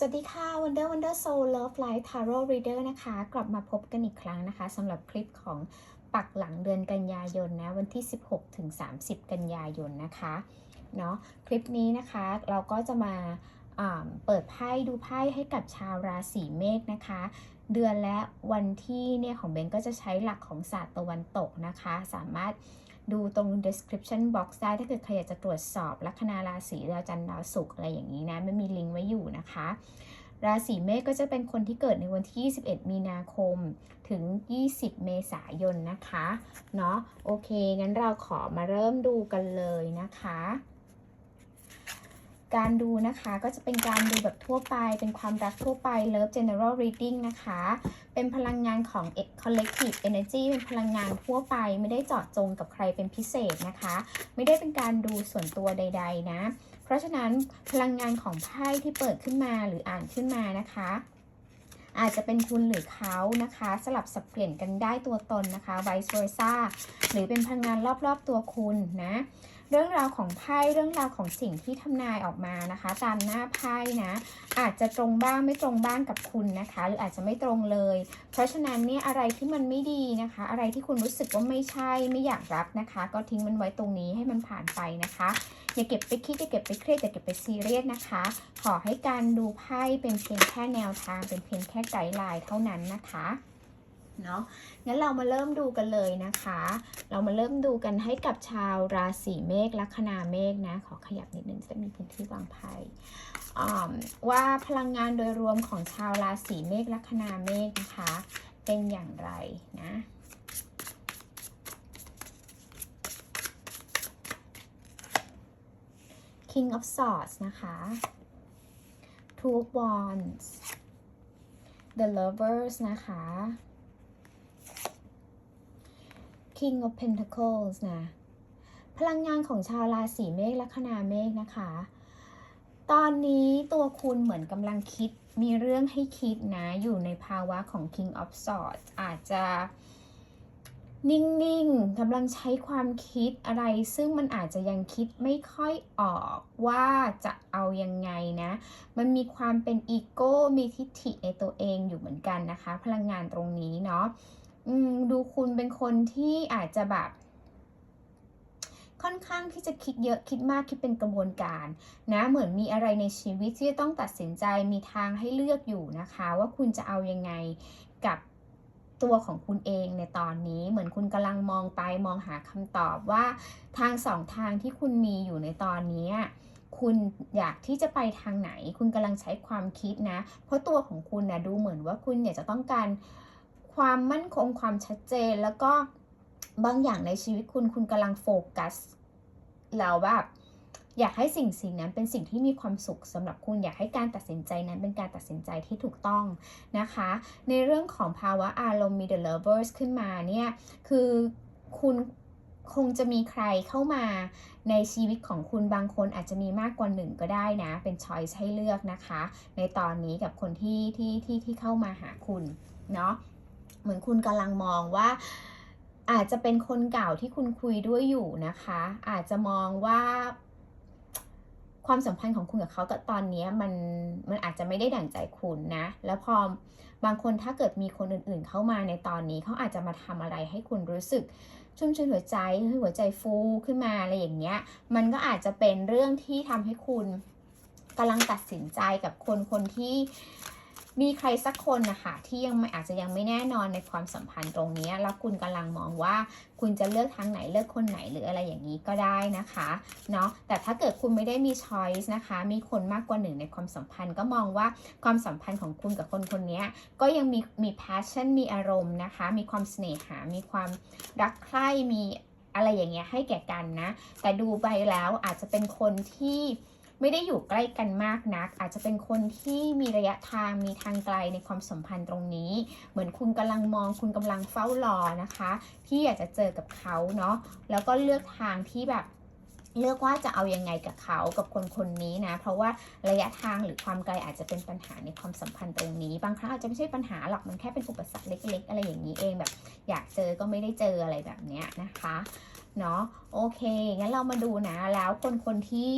สวัสดีค่ะ Wonder Wonder Soul Love Life Tarot Reader นะคะ กลับมาพบกันอีกครั้งนะคะสำหรับคลิปของปักหลังเดือนกันยายนนะวันที่ 16ถึง30 กันยายนนะคะเนาะคลิปนี้นะคะเราก็จะมาอ่าเปิดไพ่ดูไพ่ให้กับชาวราศีเมษนะคะ เดือนและวันที่เนี่ยของเบนก็จะใช้หลักของศาสตร์ตะวันตกนะคะ สามารถ ดูตรง description box ได้ถ้าเกิดใครอยากจะตรวจสอบลัคนาราศีดาวจันทร์ดาวศุกร์อะไรอย่างนี้นะไม่มีลิงก์ไว้อยู่นะคะ ราศีเมษก็จะเป็นคนที่เกิดในวันที่ 21 มีนาคมถึง 20 เมษายนนะคะ เนาะโอเค งั้นเราขอมาเริ่มดูกันเลยนะคะ การดูนะคะก็จะเป็นการดูแบบทั่วไป เป็นความรักทั่วไป Love General Reading นะคะ เป็นพลังงานของ Collective Energy เป็นพลังงานทั่วไป ไม่ได้เจาะจงกับใครเป็นพิเศษนะคะ ไม่ได้เป็นการดูส่วนตัวใด ๆ นะ เพราะฉะนั้นพลังงานของไพ่ที่เปิดขึ้นมาหรืออ่านขึ้นมานะคะอาจจะเป็นคุณหรือเขานะคะ สลับสับเปลี่ยนกันได้ตัวตนนะคะ vice versa หรือเป็นพลังงานรอบๆตัวคุณนะ เรื่องราวของไพ่เรื่องราวของสิ่งที่ทำนายออกมานะคะ ตามหน้าไพ่นะ อาจจะตรงบ้างไม่ตรงบ้างกับคุณนะคะ หรืออาจจะไม่ตรงเลย เพราะฉะนั้นเนี่ยอะไรที่มันไม่ดีนะคะ อะไรที่คุณรู้สึกว่าไม่ใช่ไม่อยากรับนะคะ ก็ทิ้งมันไว้ตรงนี้ให้มันผ่านไปนะคะอย่าเก็บไปคิดอย่าเก็บไปเครียดอย่าเก็บไปซีเรียสนะคะ ขอให้การดูไพ่เป็นเพียงแค่แนวทางเป็นเพียงแค่ไกด์ไลน์เท่านั้นนะคะ เนาะงั้นเรามาเริ่มดูกันเลยนะคะ เรามาเริ่มดูกันให้กับชาวราศีเมษลัคนาเมษนะ ขอขยับนิดนึงจะมีพื้นที่วางไพ่ว่าพลังงานโดยรวมของชาวราศีเมษลัคนาเมษนะคะ เป็นอย่างไรนะ King of Swords นะคะ Two of Wands The Lovers นะคะ King of Pentacles นะ พลังงานของชาวราศีเมษลัคนาเมษนะคะ ตอนนี้ตัวคุณเหมือนกำลังคิดมีเรื่องให้คิดนะ อยู่ในภาวะของ King of Swords อาจจะนิ่งๆกำลังใช้ความคิดอะไร ซึ่งมันอาจจะยังคิดไม่ค่อยออกว่าจะเอายังไงนะ มันมีความเป็นอีโก้มีทิฐิในตัวเองอยู่เหมือนกันนะคะ พลังงานตรงนี้เนาะ ดูคุณเป็นคนที่อาจจะแบบ ค่อนข้างที่จะคิดเยอะคิดมากคิดเป็นกระบวนการนะเหมือนมีอะไรในชีวิตที่จะต้องตัดสินใจมีทางให้เลือกอยู่นะคะ ว่าคุณจะเอายังไงกับตัวของคุณเองในตอนนี้เหมือนคุณกำลังมองไปมองหาคำตอบว่าทางสองทางที่คุณมีอยู่ในตอนนี้คุณอยากที่จะไปทางไหน คุณกำลังใช้ความคิดนะ เพราะตัวของคุณนะดูเหมือนว่าคุณอยากจะต้องการ ความมั่นคงความชัดเจนแล้วก็บางอย่างในชีวิตคุณคุณกำลังโฟกัสแล้วแบบอยากให้สิ่งสิ่งนั้นเป็นสิ่งที่มีความสุขสำหรับคุณอยากให้การตัดสินใจนั้นเป็นการตัดสินใจที่ถูกต้องนะคะ ในเรื่องของภาวะอารมณ์มี the lovers ขึ้นมาเนี่ย คือคุณคงจะมีใครเข้ามาในชีวิตของคุณบางคนอาจจะมีมากกว่าหนึ่งก็ได้นะ เป็น choice ให้เลือกนะคะ ในตอนนี้กับคนที่ที่ที่ที่เข้ามาหาคุณเนาะ เหมือนคุณกำลังมองว่า อาจจะเป็นคนเก่าที่คุณคุยด้วยอยู่นะคะ อาจจะมองว่า ความสัมพันธ์ของคุณกับเขากับตอนนี้มันมันอาจจะไม่ได้ดั่งใจคุณนะ แล้วพอบางคนถ้าเกิดมีคนอื่น ๆ เข้ามาในตอนนี้เขาอาจจะมาทำอะไรให้คุณรู้สึกชุ่มชื่นหัวใจห้หัวใจฟูขึ้นมาอะไรอย่างเงี้ย มันก็อาจจะเป็นเรื่องที่ทำให้คุณกำลังตัดสินใจกับคนคนที่ มีใครสักคนนะคะที่ยังไม่อาจจะยังไม่แน่นอนในความสัมพันธ์ตรงนี้แล้วคุณกำลังมองว่าคุณจะเลือกทางไหนเลือกคนไหนหรืออะไรอย่างนี้ก็ได้นะคะเนาะแต่ถ้าเกิดคุณไม่ได้มี choice นะคะ มีคนมากกว่าหนึ่งในความสัมพันธ์ก็มองว่าความสัมพันธ์ของคุณกับคนคนนี้ก็ยังมีมี passion มีอารมณ์นะคะ มีความเสน่หา มีความรักใคร่มีอะไรอย่างเงี้ยให้แก่กันนะ แต่ดูไปแล้วอาจจะเป็นคนที่ ไม่ได้อยู่ใกล้กันมากนัก อาจจะเป็นคนที่มีระยะทางมีทางไกลในความสัมพันธ์ตรงนี้ เหมือนคุณกำลังมองคุณกำลังเฝ้ารอนะคะ ที่อยากจะเจอกับเขาเนาะแล้วก็เลือกทางที่แบบเลือกว่าจะเอายังไงกับเขากับคนคนนี้นะ เพราะว่าระยะทางหรือความไกลอาจจะเป็นปัญหาในความสัมพันธ์ตรงนี้ บางครั้งอาจจะไม่ใช่ปัญหาหรอกมันแค่เป็นอุปสรรคเล็ก ๆ อะไรอย่างนี้เองแบบ อยากเจอก็ไม่ได้เจออะไรแบบเนี้ยนะคะเนาะโอเคงั้นเรามาดูนะแล้วคนคนที่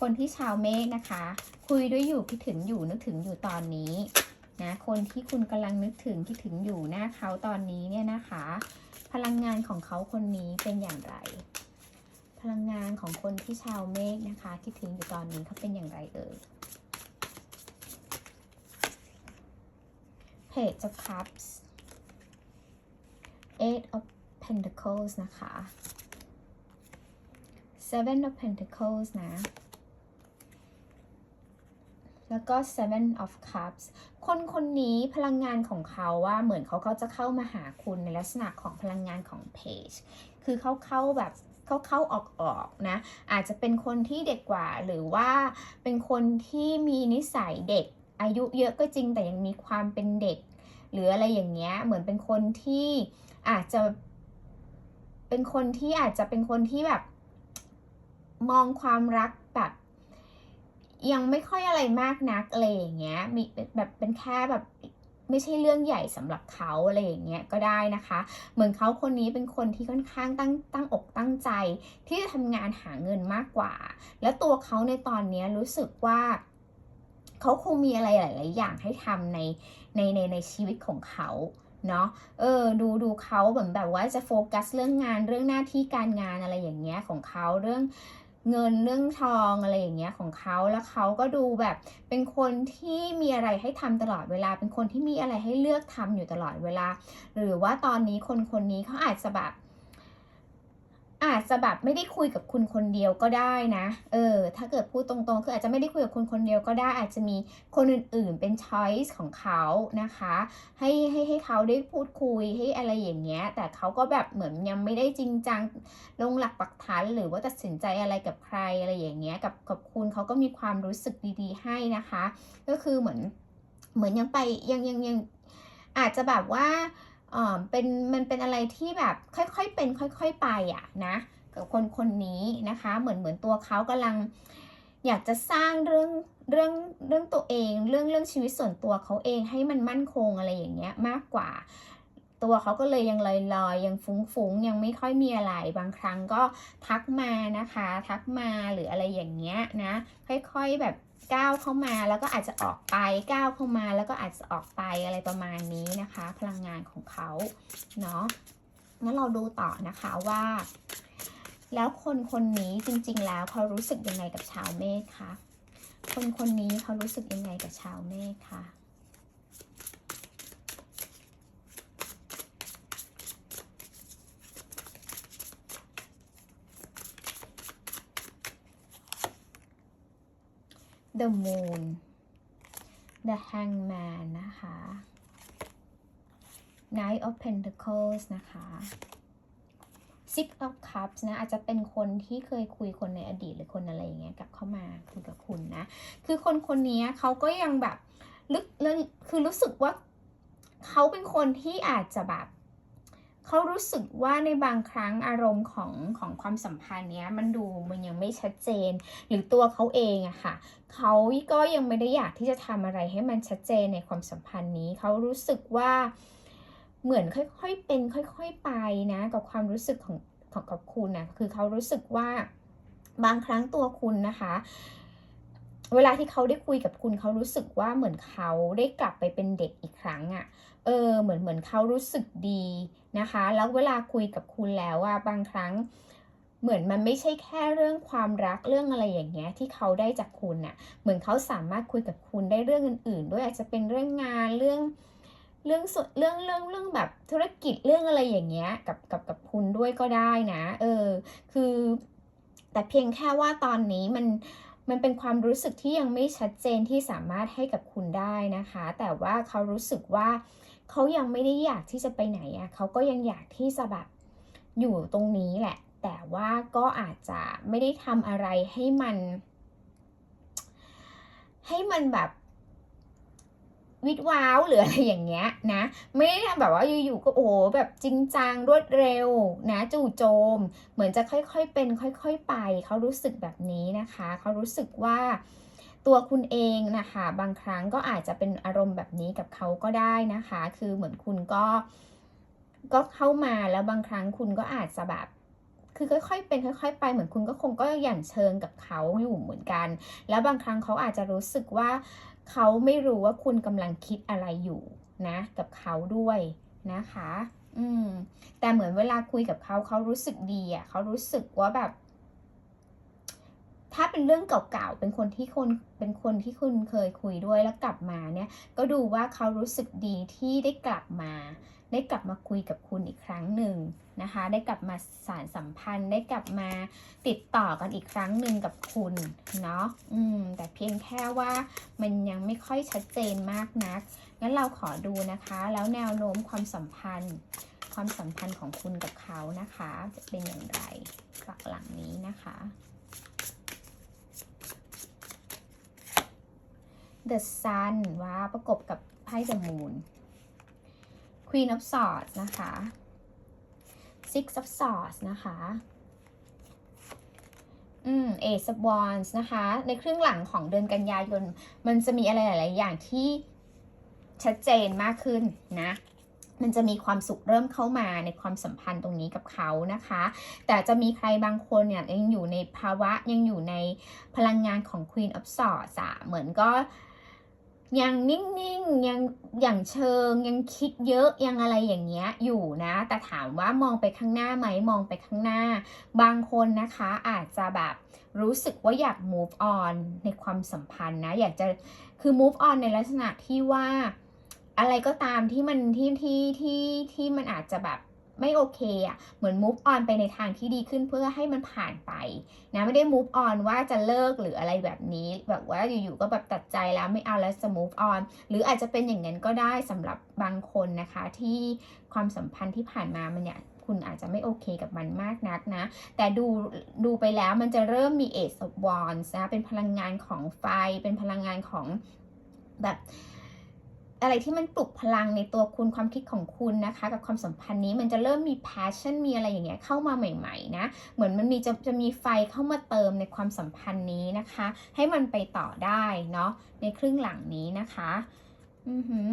คนที่ชาวเมษนะคะ คุยด้วยอยู่คิดถึงอยู่นึกถึงอยู่ตอนนี้นะคนที่คุณกำลังนึกถึงคิดถึงอยู่หน้าเขาตอนนี้เนี่ยนะคะ พลังงานของเขาคนนี้เป็นอย่างไร พลังงานของคนที่ชาวเมษนะคะ คิดถึงอยู่ตอนนี้เขาเป็นอย่างไรเอ่ย Page of Cups Eight of Pentacles นะคะ Seven of Pentacles นะ แล้วก็ Seven of Cups คนคนนี้พลังงานของเขาว่าเหมือนเขาเขาจะเข้ามาหาคุณในลักษณะของพลังงานของ Page คือเขาเข้าแบบเขาเข้าออกออกนะ อาจจะเป็นคนที่เด็กกว่าหรือว่าเป็นคนที่มีนิสัยเด็กอายุเยอะก็จริงแต่ยังมีความเป็นเด็ก หรืออะไรอย่างเงี้ยเหมือนเป็นคนที่อาจจะเป็นคนที่อาจจะเป็นคนที่แบบมองความรักแบบ ยังไม่ค่อยอะไรมากนักอะไรอย่างเงี้ยมีแบบเป็นแค่แบบไม่ใช่เรื่องใหญ่สำหรับเขาอะไรอย่างเงี้ยก็ได้นะคะ เหมือนเขาคนนี้เป็นคนที่ค่อนข้างตั้งตั้งอกตั้งใจ ที่จะทำงานหาเงินมากกว่า แล้วตัวเขาในตอนนี้รู้สึกว่าเขาคงมีอะไรหลาย ๆ อย่างให้ทำในในในในชีวิตของเขาเนาะ เออ ดูดูเขาเหมือนแบบว่าจะโฟกัสเรื่องงานเรื่องหน้าที่การงานอะไรอย่างเงี้ยของเขาเรื่อง เงินเรื่องทองอะไรอย่างเงี้ยของเขาแล้วเขาก็ดูแบบเป็นคนที่มีอะไรให้ทำตลอดเวลา เป็นคนที่มีอะไรให้เลือกทำอยู่ตลอดเวลา หรือว่าตอนนี้คนคนนี้เขาอาจจะแบบ อาจจะแบบไม่ได้คุยกับคุณคนเดียวก็ได้นะ เออ ถ้าเกิดพูดตรงๆ คืออาจจะไม่ได้คุยกับคุณคนเดียวก็ได้ อาจจะมีคนอื่นๆ เป็น choice ของเขานะคะ ให้ให้ให้เขาได้พูดคุยให้อะไรอย่างเงี้ย แต่เขาก็แบบเหมือนยังไม่ได้จริงจังลงหลักปักฐานหรือว่าตัดสินใจอะไรกับใครอะไรอย่างเงี้ย กับกับคุณเขาก็มีความรู้สึกดีๆ ให้นะคะ ก็คือเหมือนเหมือนยังไปยังยังยังอาจจะแบบว่า เออเป็นมันเป็นอะไรที่แบบค่อยๆเป็นค่อย ๆไปอะนะกับคนคนนี้นะคะ เหมือนเหมือนตัวเขากำลังอยากจะสร้างเรื่องเรื่องเรื่องตัวเอง เรื่องเรื่องชีวิตส่วนตัวเขาเองให้มันมั่นคงอะไรอย่างเงี้ยมากกว่า ตัวเขาก็เลยยังลอยลอยยังฟุ้งฟุ้งยังไม่ค่อยมีอะไรบางครั้งก็ทักมานะคะ ทักมาหรืออะไรอย่างเงี้ยนะ ค่อยๆแบบ ก้าวเข้ามาแล้วก็อาจจะออกไปก้าวเข้ามาแล้วก็อาจจะออกไปอะไรประมาณนี้นะคะ พลังงานของเขาเนาะงั้นเราดูต่อนะคะว่า แล้วคนคนนี้จริงๆ แล้วเขารู้สึกยังไงกับชาวเมฆคะคนคนนี้เขารู้สึกยังไงกับชาวเมฆคะ The Moon The Hangman นะคะ Knight of Pentacles นะคะ Six of Cups นะอาจจะเป็นคนที่เคยคุยคนในอดีตหรือคนอะไรอย่างเงี้ยกลับเข้ามาคุยกับคุณนะ คือคนคนนี้เขาก็ยังแบบลึกเรื่องคือรู้สึกว่าเขาเป็นคนที่อาจจะแบบ เขารู้สึกว่าในบางครั้งอารมณ์ของของความสัมพันธ์เนี้ยมันดูมันยังไม่ชัดเจน หรือตัวเขาเองอะค่ะเขาก็ยังไม่ได้อยากที่จะทำอะไรให้มันชัดเจนในความสัมพันธ์นี้เขารู้สึกว่าเหมือนค่อยๆเป็นค่อย ๆไปนะกับความรู้สึกของของกับคุณนะคือเขารู้สึกว่าบางครั้งตัวคุณนะคะเวลาที่เขาได้คุยกับคุณเขารู้สึกว่าเหมือนเขาได้กลับไปเป็นเด็กอีกครั้งอะ่ะ เออ เหมือนเหมือนเขารู้สึกดี นะคะ แล้วเวลาคุยกับคุณแล้วอะบางครั้งเหมือนมันไม่ใช่แค่เรื่องความรักเรื่องอะไรอย่างเงี้ยที่เขาได้จากคุณน่ะ เหมือนเขาสามารถคุยกับคุณได้เรื่องอื่น ๆ ด้วยอาจจะเป็นเรื่องงานเรื่องเรื่องส่วนเรื่องเรื่องเรื่องแบบธุรกิจเรื่องอะไรอย่างเงี้ยกับกับกับคุณด้วยก็ได้นะ เออ คือ แต่เพียงแค่ว่าตอนนี้มันมันเป็นความรู้สึกที่ยังไม่ชัดเจนที่สามารถให้กับคุณได้นะคะ แต่ว่าเขารู้สึกว่า เขายังไม่ได้อยากที่จะไปไหนอะ่ะเขาก็ยังอยากที่จะแบบอยู่ตรงนี้แหละ แต่ว่าก็อาจจะไม่ได้ทำอะไรให้มัน ให้มันแบบวิดว้าวหรืออะไรอย่างเงี้ยนะ ไม่ได้ทำแบบว่าอยู่ๆก็โอ้แบบจริงจังรวดเร็วนะจู่โจม เหมือนจะค่อยๆเป็น ค่อย ๆ ไป เขารู้สึกแบบนี้นะคะ เขารู้สึกว่า ตัวคุณเองนะคะ บางครั้งก็อาจจะเป็นอารมณ์แบบนี้กับเขาก็ได้นะคะ คือเหมือนคุณก็ก็เข้ามาแล้วบางครั้งคุณก็อาจจะแบบคือค่อยๆเป็นค่อย ๆ ไปเหมือนคุณก็คงก็อย่างเชิงกับเขาอยู่เหมือนกัน แล้วบางครั้งเขาอาจจะรู้สึกว่าเขาไม่รู้ว่าคุณกำลังคิดอะไรอยู่นะ กับเขาด้วยนะคะ อืมแต่เหมือนเวลาคุยกับเขาเขารู้สึกดีอะเขารู้สึกว่าแบบ ถ้าเป็นเรื่องเก่าๆ เป็นคนที่คนเป็นคนที่คุณเคยคุยด้วยแล้วกลับมาเนี่ย ก็ดูว่าเขารู้สึกดีที่ได้กลับมา ได้กลับมาคุยกับคุณอีกครั้งหนึ่งนะคะ ได้กลับมาสารสัมพันธ์ ได้กลับมาติดต่อกันอีกครั้งหนึ่งกับคุณเนาะ อืม แต่เพียงแค่ว่ามันยังไม่ค่อยชัดเจนมากนัก งั้นเราขอดูนะคะ แล้วแนวโน้มความสัมพันธ์ ความสัมพันธ์ของคุณกับเขานะคะ จะเป็นอย่างไรหลังนี้นะคะ The Sun ว่าประกบกับไพ่ The Moon Queen of Swords นะคะ Six of Swords นะคะอืม Ace of Wands นะคะ ในครึ่งหลังของเดือนกันยายน มันจะมีอะไรหลาย ๆ อย่างที่ชัดเจนมากขึ้นนะ มันจะมีความสุขเริ่มเข้ามาในความสัมพันธ์ตรงนี้กับเขานะคะ แต่จะมีใครบางคนเนี่ยยังอยู่ในภาวะยังอยู่ในพลังงานของ Queen of Swords อะเหมือนก็ ยังนิ่งๆยังอย่างเชิง ยังคิดเยอะยังอะไรอย่างเงี้ยอยู่นะ แต่ถามว่ามองไปข้างหน้าไหมมองไปข้างหน้า บางคนนะคะอาจจะแบบรู้สึกว่าอยาก move on ในความสัมพันธ์นะ อยากจะคือ move on ในลักษณะที่ว่าอะไรก็ตามที่มันที่ที่ที่ที่มันอาจจะแบบ ไม่โอเคอะ่ะเหมือน move on ไปในทางที่ดีขึ้นเพื่อให้มันผ่านไปนะไม่ได้ move on ว่าจะเลิกหรืออะไรแบบนี้ แบบว่าอยู่ๆก็แบบตัดใจแล้วไม่เอาแล้วจะ move on หรืออาจจะเป็นอย่างนั้นก็ได้สำหรับบางคนนะคะที่ความสัมพันธ์ที่ผ่านมามันเนี่ยคุณอาจจะไม่โอเคกับมันมากนักนะ แต่ดูดูไปแล้วมันจะเริ่มมี Ace of w a n นะ เป็นพลังงานของไฟ เป็นพลังงานของแบบ อะไรที่มันปลุกพลังในตัวคุณความคิดของคุณนะคะ กับความสัมพันธ์นี้มันจะเริ่มมี passion มีอะไรอย่างเงี้ยเข้ามาใหม่ๆนะเหมือนมันมีจะจะมีไฟเข้ามาเติมในความสัมพันธ์นี้นะคะ ให้มันไปต่อได้เนาะในครึ่งหลังนี้นะคะอือหือ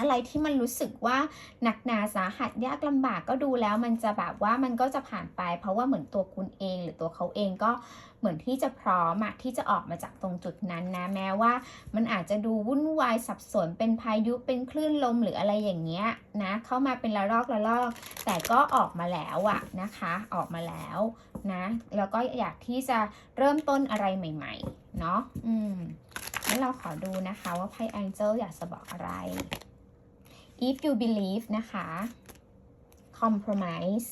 อะไรที่มันรู้สึกว่าหนักหนาสาหัสยากลำบากก็ดูแล้วมันจะแบบว่ามันก็จะผ่านไป เพราะว่าเหมือนตัวคุณเองหรือตัวเขาเองก็ เหมือนที่จะพร้อมอะที่จะออกมาจากตรงจุดนั้นนะ แม้ว่า มันอาจจะดูวุ่นวายสับสนเป็นพายุเป็นคลื่นลมหรืออะไรอย่างเงี้ยนะเข้ามาเป็นระลอกระลอก แต่ก็ออกมาแล้วอะนะคะออกมาแล้วนะแล้วก็อยากที่จะเริ่มต้นอะไรใหม่ ๆ เนาะอืมงั้นเราขอดูนะคะว่าไพ่ Angel อยากจะบอกอะไร if you believe นะคะ compromise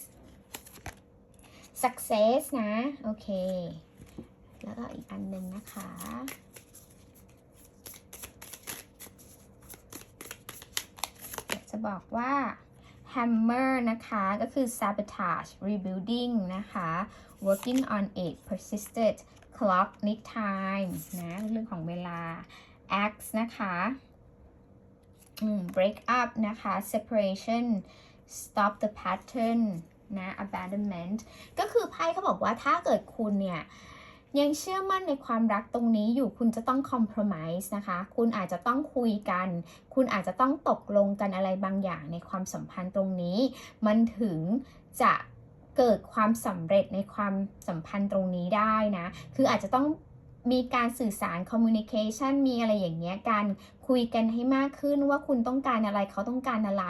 success นะ โอเค แล้วก็อีกอันหนึ่งนะคะ จะบอกว่า hammer นะคะ ก็คือ sabotage rebuilding นะคะ working on it persisted clock need time นะ เรื่องของเวลา axe นะคะ break up นะคะ separation stop the pattern นะ abandonment ก็คือไพ่เขาบอกว่าถ้าเกิดคุณเนี่ย ยังเชื่อมั่นในความรักตรงนี้อยู่คุณจะต้อง compromise นะคะ คุณอาจจะต้องคุยกัน คุณอาจจะต้องตกลงกันอะไรบางอย่างในความสัมพันธ์ตรงนี้ มันถึงจะเกิดความสำเร็จในความสัมพันธ์ตรงนี้ได้นะ คืออาจจะต้องมีการสื่อสาร communication มีอะไรอย่างเงี้ยการคุยกันให้มากขึ้นว่าคุณต้องการอะไรเขาต้องการอะไร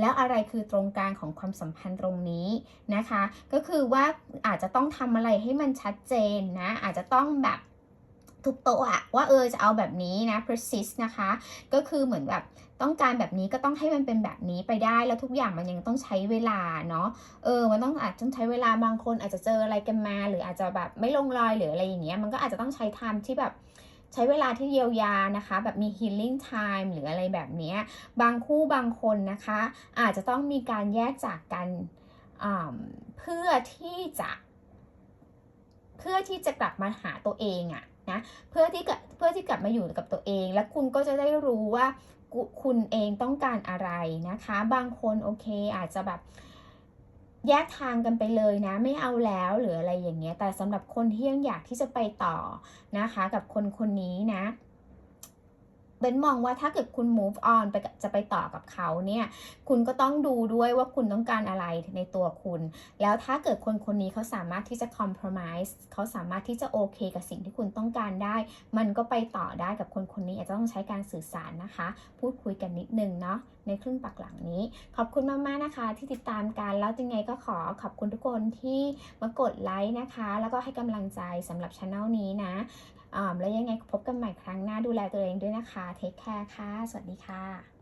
แล้วอะไรคือตรงกลางของความสัมพันธ์ตรงนี้นะคะ ก็คือว่า อาจจะต้องทำอะไรให้มันชัดเจนนะ อาจจะต้องแบบทุกโต๊ะอะว่าเออจะเอาแบบนี้นะ persist นะคะ ก็คือเหมือนแบบต้องการแบบนี้ก็ต้องให้มันเป็นแบบนี้ไปได้แล้วทุกอย่างมันยังต้องใช้เวลาเนาะเออมันต้องอาจจะใช้เวลาบางคนอาจจะเจออะไรกันมา หรืออาจจะแบบไม่ลงรอยหรืออะไรอย่างเงี้ยมันก็อาจจะต้องใช้ time ที่แบบใช้เวลาที่เยียวยานะคะ แบบมี healing time หรืออะไรแบบนี้บางคู่บางคนนะคะ อาจจะต้องมีการแยกจากกัน เพื่อที่จะ เพื่อที่จะกลับมาหาตัวเองอะนะเพื่อที่เพื่อที่กลับมาอยู่กับตัวเอง และคุณก็จะได้รู้ว่าคุณเองต้องการอะไรนะคะ บางคนโอเคอาจจะแบบแยกทางกันไปเลยนะ ไม่เอาแล้วหรืออะไรอย่างเงี้ยแต่สำหรับคนที่ยังอยากที่จะไปต่อนะคะ กับคนคนนี้นะ เบนมองว่าถ้าเกิดคุณ move on ไปจะไปต่อกับเขาเนี่ยคุณก็ต้องดูด้วยว่าคุณต้องการอะไรในตัวคุณ แล้วถ้าเกิดคนคนนี้เขาสามารถที่จะ compromise เขาสามารถที่จะโอเคกับสิ่งที่คุณต้องการได้ มันก็ไปต่อได้กับคนคนนี้อาจจะต้องใช้การสื่อสารนะคะ พูดคุยกันนิดนึงเนาะในครึ่งปักหลังนี้ ขอบคุณมากๆนะคะ ที่ติดตามกันแล้วยังไงก็ขอขอบคุณทุกคนที่มากดไลค์นะคะ แล้วก็ให้กำลังใจสำหรับช anel นี้นะ แล้วยังไงพบกันใหม่ครั้งหน้าดูแลตัวเองด้วยนะคะ เทคแคร์ค่ะ สวัสดีค่ะ